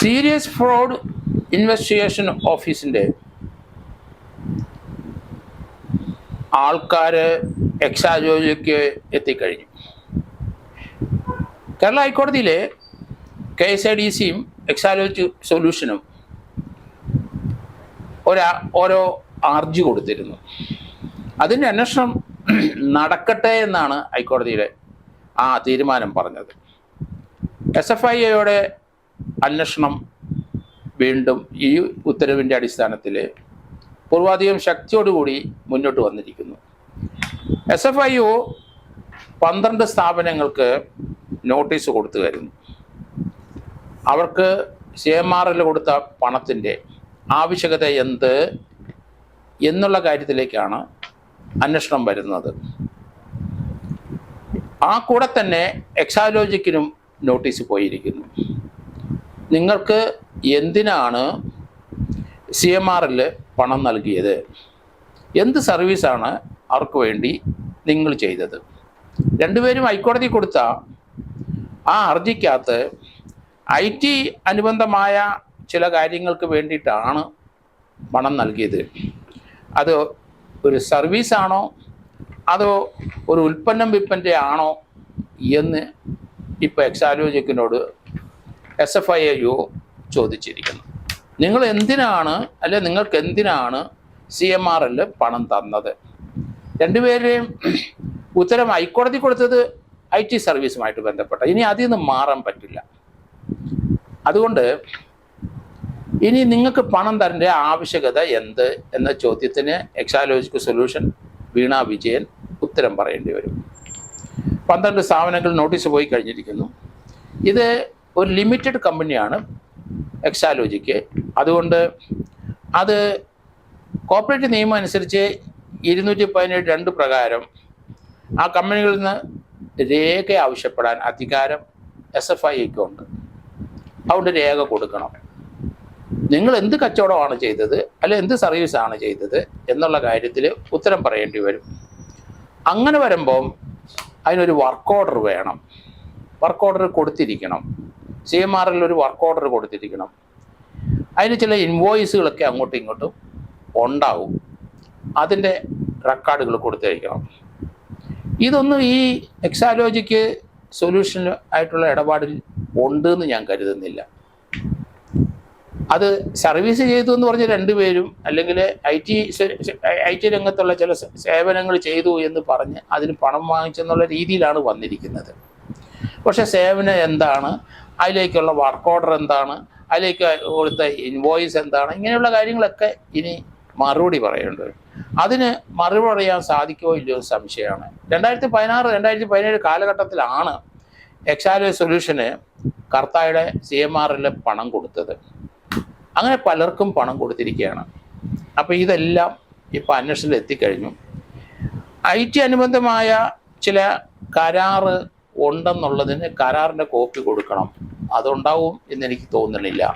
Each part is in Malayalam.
സീരിയസ് ഫ്രോഡ് ഇൻവെസ്റ്റിഗേഷൻ ഓഫീസിന്റെ ആൾക്കാർ എക്സാജോജിക്ക് എത്തിക്കഴിഞ്ഞു. കേരള ഹൈക്കോടതിയിലെ കെ എസ് ഐ ഡി സിയും എക്സാലോജി സൊല്യൂഷനും ഒരാ ഓരോ ആർജി കൊടുത്തിരുന്നു. അതിന്റെ അന്വേഷണം നടക്കട്ടെ എന്നാണ് ഹൈക്കോടതിയുടെ ആ തീരുമാനം പറഞ്ഞത്. എസ് എഫ് ഐ എയുടെ അന്വേഷണം വീണ്ടും ഈ ഉത്തരവിന്റെ അടിസ്ഥാനത്തിൽ പൂർവാധികം ശക്തിയോടുകൂടി മുന്നോട്ട് വന്നിരിക്കുന്നു. എസ് എഫ് ഐ ഒ പന്ത്രണ്ട് സ്ഥാപനങ്ങൾക്ക് നോട്ടീസ് കൊടുത്തു കഴിഞ്ഞു അവർക്ക് സി എം ആർ എൽ കൊടുത്ത പണത്തിന്റെ ആവശ്യകത എന്ത് എന്നുള്ള കാര്യത്തിലേക്കാണ് അന്വേഷണം വരുന്നത്. ആ കൂടെ തന്നെ എക്സാലോജിക്കിനും നോട്ടീസ് പോയിരിക്കുന്നു. നിങ്ങൾക്ക് എന്തിനാണ് സി എം ആറിൽ പണം നൽകിയത്? എന്ത് സർവീസാണ് അവർക്ക് വേണ്ടി നിങ്ങൾ ചെയ്തത്? രണ്ടുപേരും ഹൈക്കോടതി കൊടുത്ത ആ ഹർജിക്കകത്ത് ഐ ടി അനുബന്ധമായ ചില കാര്യങ്ങൾക്ക് വേണ്ടിയിട്ടാണ് പണം നൽകിയത്. അത് ഒരു സർവീസാണോ? അതോ ഒരു ഉൽപ്പന്നം വിൽപ്പന്റെ ആണോ എന്ന് ഇപ്പോൾ എക്സാലോജിക്കിനോട് എസ് എഫ് ഐ യു ചോദിച്ചിരിക്കുന്നു. നിങ്ങൾ എന്തിനാണ് അല്ലെ നിങ്ങൾക്ക് എന്തിനാണ് സി എം ആർ എൽ പണം തന്നത്? രണ്ടുപേരെയും ഉത്തരം ഹൈക്കോടതി കൊടുത്തത് ഐ ടി സർവീസുമായിട്ട് ബന്ധപ്പെട്ട. ഇനി അതിൽ നിന്ന് മാറാൻ പറ്റില്ല. അതുകൊണ്ട് ഇനി നിങ്ങൾക്ക് പണം തരേണ്ട ആവശ്യകത എന്ത് എന്ന ചോദ്യത്തിന് എക്സാലോജിക്കൽ സൊല്യൂഷൻ വീണ വിജയൻ ഉത്തരം പറയേണ്ടി വരും. പന്ത്രണ്ട് സ്ഥാപനങ്ങൾ നോട്ടീസ് പോയി കഴിഞ്ഞിരിക്കുന്നു. ഇത് ഒരു ലിമിറ്റഡ് കമ്പനിയാണ് എക്സാലോജിക്ക്. അതുകൊണ്ട് അത് കോർപ്പറേറ്റ് നിയമം അനുസരിച്ച് ഇരുന്നൂറ്റി പതിനേഴ് രണ്ട് പ്രകാരം ആ കമ്പനികളിൽ നിന്ന് രേഖ ആവശ്യപ്പെടാൻ അധികാരം എസ് എഫ് ഐക്ക് ഉണ്ട്. അതുകൊണ്ട് രേഖ കൊടുക്കണം. നിങ്ങൾ എന്ത് കച്ചവടമാണ് ചെയ്തത് അല്ലെ എന്ത് സർവീസാണ് ചെയ്തത് എന്നുള്ള കാര്യത്തിൽ ഉത്തരം പറയേണ്ടി വരും. അങ്ങനെ വരുമ്പം അതിനൊരു വർക്ക് ഓർഡർ വേണം. വർക്ക് ഓർഡർ കൊടുത്തിരിക്കണം. സി എം ആറിൽ ഒരു വർക്ക് ഓർഡർ കൊടുത്തിരിക്കണം. അതിന് ചില ഇൻവോയിസുകളൊക്കെ അങ്ങോട്ടും ഇങ്ങോട്ടും ഉണ്ടാവും. അതിന്റെ റെക്കോർഡുകൾ കൊടുത്തിരിക്കണം ഇതൊന്നും ഈ എക്സാലോജിക്ക് സൊല്യൂഷൻ ആയിട്ടുള്ള ഇടപാടിൽ ഉണ്ട് എന്ന് ഞാൻ കരുതുന്നില്ല. അത് സർവീസ് ചെയ്തു എന്ന് പറഞ്ഞ രണ്ടുപേരും അല്ലെങ്കിൽ ഐ ടി ഐ ടി രംഗത്തുള്ള ചില സേവനങ്ങൾ ചെയ്തു എന്ന് പറഞ്ഞ് അതിന് പണം വാങ്ങിച്ചെന്നുള്ള രീതിയിലാണ് വന്നിരിക്കുന്നത്. പക്ഷെ സേവനം എന്താണ്? അതിലേക്കുള്ള വർക്ക് ഓർഡർ എന്താണ്? അതിലേക്ക് കൊടുത്ത ഇൻവോയ്സ് എന്താണ്? ഇങ്ങനെയുള്ള കാര്യങ്ങളൊക്കെ ഇനി മറുപടി പറയേണ്ടി വരും. അതിന് മറുപടി പറയാൻ സാധിക്കുമോ ഇല്ലയോ സംശയമാണ്. രണ്ടായിരത്തി പതിനാറ് രണ്ടായിരത്തി പതിനേഴ് കാലഘട്ടത്തിലാണ് എക്സാലോ സൊല്യൂഷന് കർത്തായുടെ സി എം ആറിൽ പണം കൊടുത്തത്. അങ്ങനെ പലർക്കും പണം കൊടുത്തിരിക്കുകയാണ്. അപ്പോൾ ഇതെല്ലാം ഇപ്പോൾ അന്വേഷണത്തിൽ എത്തിക്കഴിഞ്ഞു. ഐ ടി അനുബന്ധമായ ചില കരാറ് ഉണ്ടെന്നുള്ളതിന് കരാറിന്റെ കോപ്പി കൊടുക്കണം. അതുണ്ടാവും എന്നെനിക്ക് തോന്നുന്നില്ല.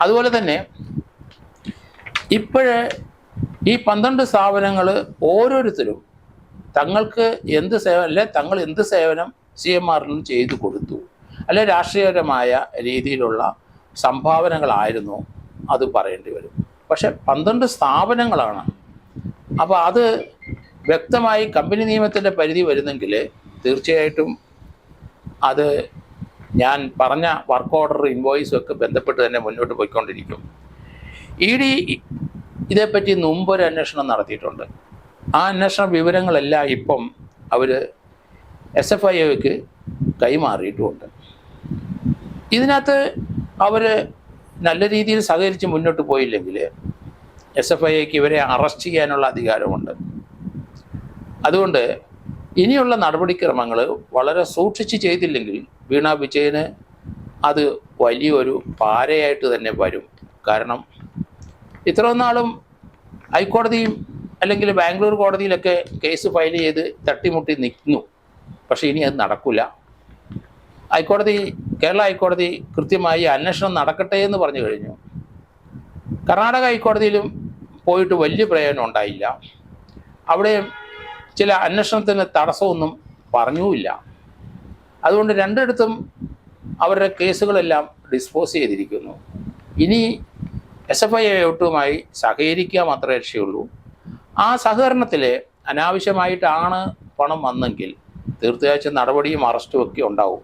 അതുപോലെ തന്നെ ഇപ്പോഴേ ഈ പന്ത്രണ്ട് സ്ഥാപനങ്ങൾ ഓരോരുത്തരും തങ്ങൾക്ക് എന്ത് സേവനം അല്ലെ തങ്ങൾ എന്ത് സേവനം സി എം ആറിനും ചെയ്തു കൊടുത്തു. അല്ലെ രാഷ്ട്രീയപരമായ രീതിയിലുള്ള സംഭാവനകളായിരുന്നു അത് പറയേണ്ടി വരും. പക്ഷെ പന്ത്രണ്ട് സ്ഥാപനങ്ങളാണ്. അപ്പോൾ അത് വ്യക്തമായി കമ്പനി നിയമത്തിന്റെ പരിധി വരുന്നെങ്കിൽ തീർച്ചയായിട്ടും അത് ഞാൻ പറഞ്ഞ വർക്ക് ഓർഡർ ഇൻവോയ്സും ഒക്കെ ബന്ധപ്പെട്ട് തന്നെ മുന്നോട്ട് പോയിക്കൊണ്ടിരിക്കും. ഇ ഡി ഇതേപ്പറ്റി മുമ്പൊരു അന്വേഷണം നടത്തിയിട്ടുണ്ട്. ആ അന്വേഷണ വിവരങ്ങളെല്ലാം ഇപ്പം അവർ എസ് എഫ് ഐ ഒക്ക് കൈമാറിയിട്ടുമുണ്ട് ഇതിനകത്ത് അവർ നല്ല രീതിയിൽ സഹകരിച്ച് മുന്നോട്ട് പോയില്ലെങ്കിൽ എസ് എഫ് ഐക്ക് ഇവരെ അറസ്റ്റ് ചെയ്യാനുള്ള അധികാരമുണ്ട്. അതുകൊണ്ട് ഇനിയുള്ള നടപടിക്രമങ്ങൾ വളരെ സൂക്ഷിച്ച് ചെയ്തില്ലെങ്കിൽ വീണ വിജയന് അത് വലിയൊരു പാരയായിട്ട് തന്നെ വരും. കാരണം ഇത്രയും നാളും ഹൈക്കോടതിയും അല്ലെങ്കിൽ ബാംഗ്ലൂർ കോടതിയിലൊക്കെ കേസ് ഫയൽ ചെയ്ത് തട്ടിമുട്ടി നിൽക്കുന്നു പക്ഷേ ഇനി അത് നടക്കില്ല ഹൈക്കോടതി കേരള ഹൈക്കോടതി കൃത്യമായി അന്വേഷണം നടക്കട്ടെ എന്ന് പറഞ്ഞു കഴിഞ്ഞു. കർണാടക ഹൈക്കോടതിയിലും പോയിട്ട് വലിയ പ്രയോജനം ഉണ്ടായില്ല. അവിടെ ചില അന്വേഷണത്തിന് തടസ്സമൊന്നും പറഞ്ഞുമില്ല. അതുകൊണ്ട് രണ്ടിടത്തും അവരുടെ കേസുകളെല്ലാം ഡിസ്പോസ് ചെയ്തിരിക്കുന്നു. ഇനി എസ് എഫ് ഐ ഒട്ടുമായി സഹകരിക്കുക മാത്രമേ രക്ഷയുള്ളൂ. ആ സഹകരണത്തിൽ അനാവശ്യമായിട്ടാണ് പണം വന്നെങ്കിൽ തീർച്ചയായും നടപടിയും അറസ്റ്റും ഒക്കെ ഉണ്ടാവും.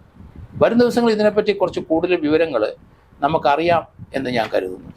വരും ദിവസങ്ങളിൽ ഇതിനെപ്പറ്റി കുറച്ച് കൂടുതൽ വിവരങ്ങൾ നമുക്കറിയാം എന്ന് ഞാൻ കരുതുന്നു.